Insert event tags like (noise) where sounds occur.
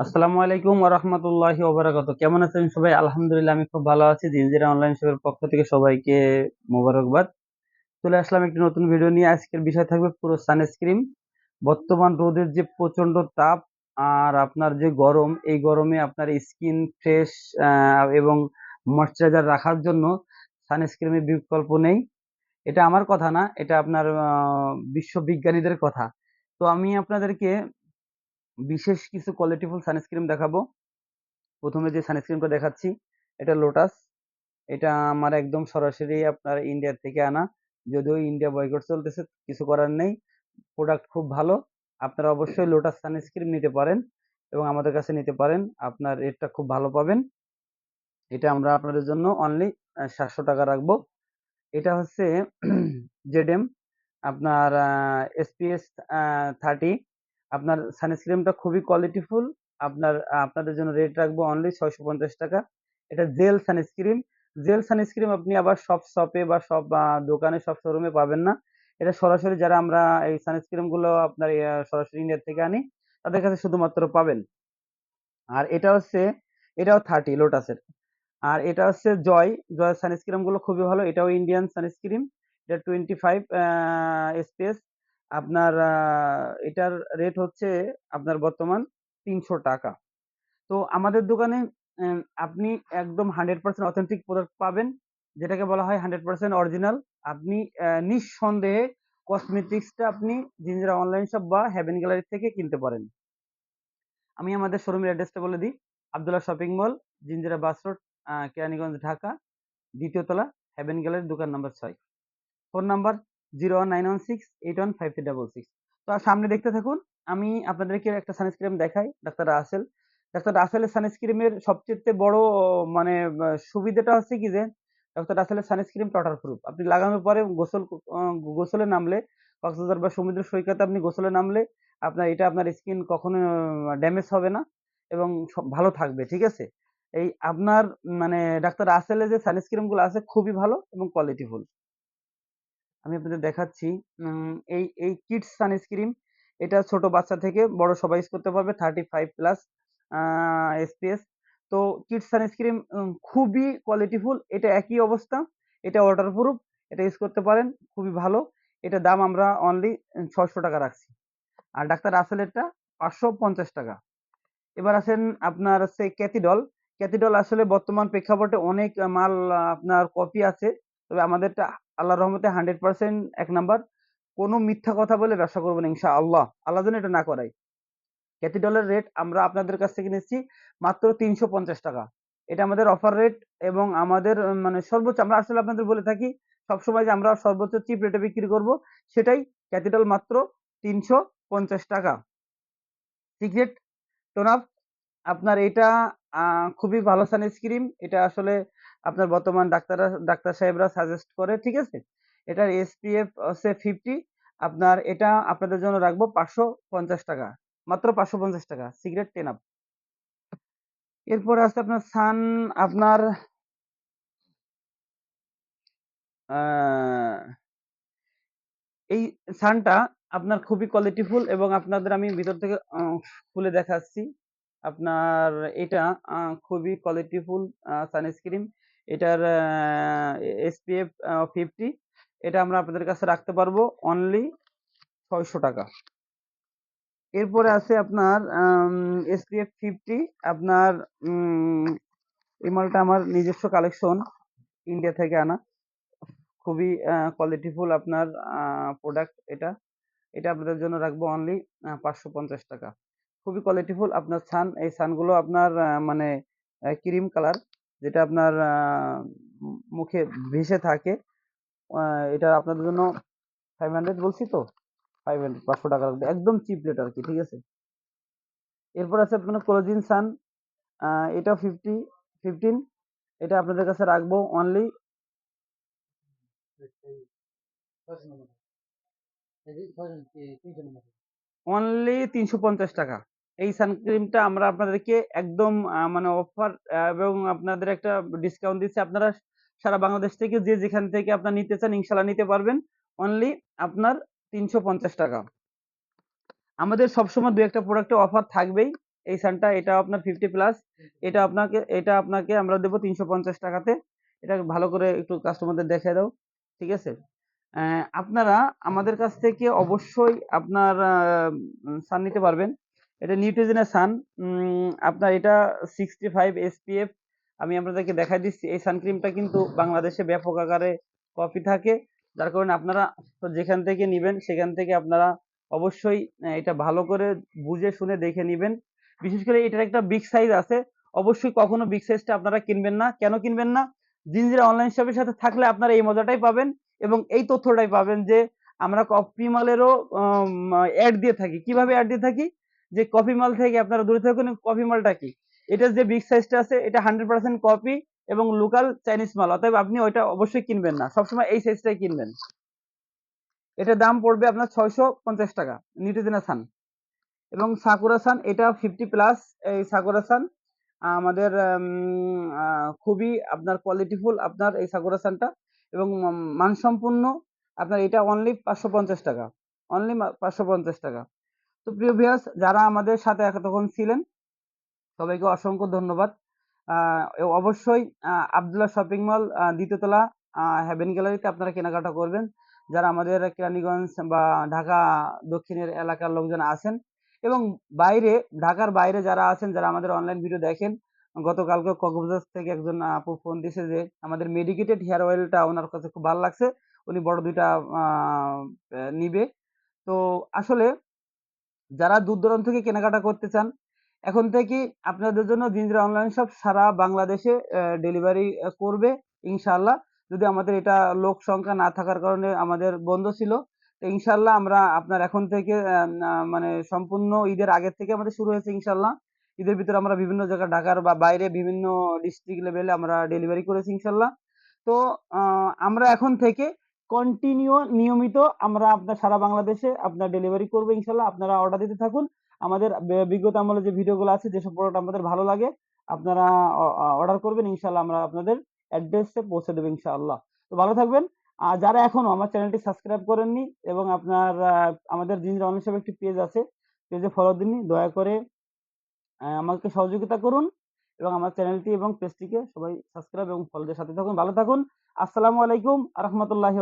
আসসালামু আলাইকুম ওয়া রাহমাতুল্লাহি ওয়া বারাকাতুহু। কেমন আছেন সবাই? আলহামদুলিল্লাহ, আমি খুব ভালো আছি। জিনজিরা অনলাইন শপের পক্ষ থেকে সবাইকে মোবারকবাদ। চলে আসলাম একটি নতুন ভিডিও নিয়ে। আজকের বিষয় থাকবে পুরো সানস্ক্রিন। বর্তমান রোদের যে প্রচণ্ড তাপ আর আপনার যে গরম, এই গরমে আপনার স্কিন ফ্রেশ এবং ময়শ্চারাইজার রাখার জন্য সানস্ক্রিনের বিকল্প নেই। এটা আমার কথা না, এটা আপনার বিশ্ববিজ্ঞানীদের কথা। তো আমি আপনাদেরকে বিশেষ কিছু কোয়ালিটিফুল সানস্ক্রিন দেখাবো। প্রথমে যে সানস্ক্রিনটা দেখাচ্ছি, এটা লোটাস এটা আমার একদম সরাসরি আপনার ইন্ডিয়ার থেকে আনা। যদিও ইন্ডিয়া বয়কট চলতেছে, কিছু করার নেই। প্রোডাক্ট খুব ভালো। আপনারা অবশ্যই লোটাস সানস্ক্রিন নিতে পারেন এবং আমাদের কাছে নিতে পারেন। আপনার রেটটা খুব ভালো পাবেন। এটা আমরা আপনাদের জন্য অনলি সাতশো টাকা রাখব। এটা হচ্ছে (clears throat) জেডএম আপনার এসপিএস থার্টি আপনার সানস্ক্রিনটা খুবই কোয়ালিটিফুল আপনার আপনাদের জন্য রেট রাখব অনলি ছয়শো পঞ্চাশ টাকা। এটা জেল সানস্ক্রিন জেল সানস্ক্রিন আপনি আবার সব শপে বা সব দোকানে, সব শোরুমে পাবেন না। এটা সরাসরি যারা আমরা এই সানস্ক্রিনগুলো আপনার সরাসরি ইন্ডিয়া থেকে আনি, তাদের কাছে শুধুমাত্র পাবেন। আর এটা হচ্ছে, এটাও থার্টি লোটাসের আর এটা হচ্ছে জয়। জয় সানস্ক্রিনগুলো খুবই ভালো। এটাও ইন্ডিয়ান সানস্ক্রিন এটা টোয়েন্টি ফাইভ এসপিএস আপনার এটার রেট হচ্ছে আপনার বর্তমান তিনশো টাকা। তো আমাদের দোকানে আপনি একদম হান্ড্রেড পার্সেন্ট অথেন্টিক প্রোডাক্ট পাবেন, যেটাকে বলা হয় হান্ড্রেড পার্সেন্ট অরিজিনাল আপনি নিঃসন্দেহে কসমেটিক্সটা আপনি জিঞ্জারা অনলাইন শপ বা হ্যাভেন গ্যালারি থেকে কিনতে পারেন। আমি আমাদের শোরুমের অ্যাড্রেসটা বলে দিই। Abdullah shopping mall Jinjira bus road Keraniganj, Dhaka, দ্বিতীয় তলা হ্যাভেন গ্যালারি দোকান নাম্বার ছয়। Phone number zero one nine one six eight one five three double six. তো সামনে দেখতে থাকুন, আমি আপনাদেরকে একটা সানস্ক্রিন দেখাই, ডাক্তার রাসেল। ডাক্তার রাসেলের সানস্ক্রিমের সবচেয়ে বড় মানে সুবিধাটা হচ্ছে কি যে, ডাক্তার রাসেলের সানস্ক্রিন টটার প্রুফ আপনি লাগানোর পরে গোসল গোসলে নামলে, কক্সবাজার বা সমুদ্র সৈকতে আপনি গোসলে নামলে, আপনার, এটা আপনার স্কিন কখনো ড্যামেজ হবে না এবং সব ভালো থাকবে, ঠিক আছে? এই আপনার মানে ডাক্তার রাসেলের যে সানস্ক্রিনগুলো আছে, খুবই ভালো এবং কোয়ালিটিফুল। আমি আপনাদের দেখাচ্ছি। এই এই কিডস সানস্ক্রিন এটা ছোট বাচ্চা থেকে বড় সবাই ইউজ করতে পারবে থার্টি ফাইভ প্লাস এসপিএস তো কিডস সানস্ক্রিন খুবই কোয়ালিটিফুল এটা একই অবস্থা, এটা ওয়াটারপ্রুফ এটা ইউজ করতে পারেন, খুবই ভালো। এটা দাম আমরা অনলি ছশো টাকা রাখছি। আর ডাক্তার রাসেলেরটা পাঁচশো পঞ্চাশ টাকা। এবার আসেন আপনার হচ্ছে ক্যাথিডল ক্যাথিডল আসলে বর্তমান প্রেক্ষাপটে অনেক মাল আপনার কপি আছে, তবে আমাদেরটা আল্লাহর রহমতে হান্ড্রেড পার্সেন্ট এক নাম্বার। কোনো মিথ্যা কথা বলে ব্যবসা করব না ইনশা আল্লাহ আল্লাহ যেন এটা না করাই ক্যাথিডলের রেট আমরা আপনাদের কাছ থেকে নিচ্ছি মাত্র তিনশো পঞ্চাশ টাকা। এটা আমাদের অফার রেট এবং আমাদের মানে সর্বোচ্চ, আমরা আসলে আপনাদের বলে থাকি সবসময় যে আমরা সর্বোচ্চ চিপ রেটে বিক্রি করব, সেটাই ক্যাপিটাল মাত্র তিনশো পঞ্চাশ টাকা। সিক্রেট টোনাপ আপনার এটা খুবই ভালো সানস্ক্রিন এটা আসলে আপনার বর্তমান ডাক্তাররা, ডাক্তার সাহেবরা সাজেস্ট করে, ঠিক আছে? এটার এসপিএফ হচ্ছে ফিফটি আপনার এটা আপনাদের জন্য রাখব পাঁচশো পঞ্চাশ টাকা, মাত্র পাঁচশো পঞ্চাশ টাকা সিগারেট টেন আপ এরপরে আছে আপনার সান আপনার এই সানটা আপনার খুবই কোয়ালিটিফুল এবং আপনাদের আমি ভিতর থেকে খুলে দেখাচ্ছি। আপনার এটা খুবই কোয়ালিটিফুল সানস্ক্রিন এটার এসপিএফ ফিফটি এটা আমরা আপনাদের কাছে রাখতে পারব অনলি ছয়শো টাকা। এরপরে আছে আপনার এসপিএফ ফিফটি আপনার এই মালটা আমার নিজস্ব কালেকশন ইন্ডিয়া থেকে আনা। খুবই কোয়ালিটিফুল আপনার প্রোডাক্ট এটা। এটা আপনাদের জন্য রাখব অনলি পাঁচশো পঞ্চাশ টাকা। খুবই কোয়ালিটিফুল আপনার সান এই সানগুলো আপনার মানে ক্রিম কালার যেটা আপনার মুখে ভেসে থাকে। এটা আপনাদের জন্য ফাইভ হান্ড্রেড বলছি তো? ফাইভ হান্ড্রেড পাঁচশো টাকা রাখবে একদম চিপ রেট আর কি ঠিক আছে? এরপর আছে আপনার কোলোজিন সান এটা ফিফটি ফিফটিন এটা আপনাদের কাছে রাখব অনলি অনলি তিনশো পঞ্চাশ টাকা। এই সানক্রিমটা আমরা আপনাদেরকে একদম মানে অফার এবং আপনাদের একটা ডিসকাউন্ট দিচ্ছি আপনারা সারা বাংলাদেশ থেকে যে যেখান থেকে আপনার নিতে চান ইনশাল্লাহ নিতে পারবেন অনলি আপনার তিনশো পঞ্চাশ টাকা আমাদের সবসময় দু একটা প্রোডাক্টে অফার থাকবেই এই সানটা, এটা আপনার 50 প্লাস এটা আপনাকে এটা আপনাকে আমরা দেবো তিনশো পঞ্চাশ টাকাতে। এটা ভালো করে একটু কাস্টমারদের দেখায় দাও। ঠিক আছে? আপনারা আমাদের কাছ থেকে অবশ্যই আপনার সান নিতে পারবেন। এটা নিউট্রিজেনের সান। আপনার এটা 65 SPF আমি আপনাদেরকে দেখাই দিচ্ছি। এই সানক্রিমটা কিন্তু বাংলাদেশে ব্যাপক আকারে কপি থাকে। যার কারণে আপনারা যেখান থেকে নিবেন, সেখান থেকে আপনারা অবশ্যই এটা ভালো করে বুঝে শুনে দেখে নিবেন। বিশেষ করে এটার একটা বিগ সাইজ আছে। অবশ্যই কখনো বিগ সাইজটা আপনারা কিনবেন না। কেন কিনবেন না? জিনজিরা অনলাইন শপের সাথে থাকলে আপনারা এই মজাটাই পাবেন এবং এই তথ্যটাই পাবেন যে আমরা কপি মালেরও অ্যাড দিয়ে থাকি। কীভাবে অ্যাড দিয়ে থাকি? যে কফি মাল থেকে আপনারা দূরে থাকুন, কফি মালটা কি? এটার যে বিগ সাইজটা আছে, এটা 100% কপি এবং লোকাল চাইনিজ মাল। অতএব আপনি ওইটা অবশ্যই কিনবেন না। সবসময় এই সাইজটাই কিনবেন। এটার দাম পড়বে আপনার ৬৫০ টাকা নিউট্রিজেনা সান। এবং সাকুরা সান এটা 50 প্লাস এই সাকুরা সান আমাদের খুবই আপনার কোয়ালিটিফুল আপনার এই সাকুরা সানটা এবং মানসম্পন্ন আপনার এটা অনলি ৫৫০ টাকা। অনলি পাঁচশো ৫৫০ টাকা। তো প্রিয় ভিউয়ার্স যারা আমাদের সাথে এতক্ষণ ছিলেন সবাইকে অসংখ্য ধন্যবাদ। অবশ্যই আব্দুল্লাহ শপিং মল আ দ্বিতীয় তলা আ হেভেন গ্যালারিতে আপনারা কেনাকাটা করবেন। যারা আমাদের কেরানীগঞ্জ বা ঢাকা দক্ষিণের এলাকার লোকজন আছেন এবং বাইরে ঢাকার বাইরে যারা আছেন যারা আমাদের অনলাইন ভিডিও দেখেন, গতকালকে কক্সবাজার থেকে একজন আপু ফোন দিছে যে আমাদের মেডিকেটেড হেয়ার অয়েলটা ওনার কাছে খুব ভালো লাগছে। উনি বড় ২ টা আ অ্যা নিবে। তো আসলে যারা দূর দূরান্ত থেকে কেনাকাটা করতে চান, এখন থেকেই আপনাদের জন্য জিনজিরা অনলাইন শপ সারা বাংলাদেশে ডেলিভারি করবে ইনশাল্লাহ যদি আমাদের এটা লোক সংখ্যা না থাকার কারণে আমাদের বন্ধ ছিল। তো ইনশাআল্লাহ আমরা আপনার এখন থেকে মানে সম্পূর্ণ ঈদের আগের থেকে আমাদের শুরু হয়েছে ইনশাল্লাহ ঈদের ভিতরে আমরা বিভিন্ন জায়গায় ঢাকার বা বাইরে বিভিন্ন ডিস্ট্রিক্ট লেভেলে আমরা ডেলিভারি করেছি ইনশাল্লাহ তো আমরা এখন থেকে কন্টিনিউ নিয়মিত আমরা আপনার সারা বাংলাদেশে আপনার ডেলিভারি করব ইনশাল্লাহ আপনারা অর্ডার দিতে থাকুন। আমাদের বিগত আমলে যে ভিডিওগুলো আছে, যেসব প্রোডাক্ট আমাদের ভালো লাগে, আপনারা অর্ডার করবেন, ইনশাল্লাহ আমরা আপনাদের অ্যাড্রেসে পৌঁছে দেব ইনশাআল্লাহ। তো ভালো থাকবেন। আর যারা এখনও আমার চ্যানেলটি সাবস্ক্রাইব করেননি এবং আপনার আমাদের অনলাইন শপে একটি পেজ আছে। পেজে ফলো দেননি। দয়া করে আমাকে সহযোগিতা করুন এবং আমার চ্যানেলটি এবং পেজটিকে সবাই সাবস্ক্রাইব এবং ফলো দিয়ে সাথে থাকুন। ভালো থাকুন। আসসালামু আলাইকুম আ রহমতুল্লাহি।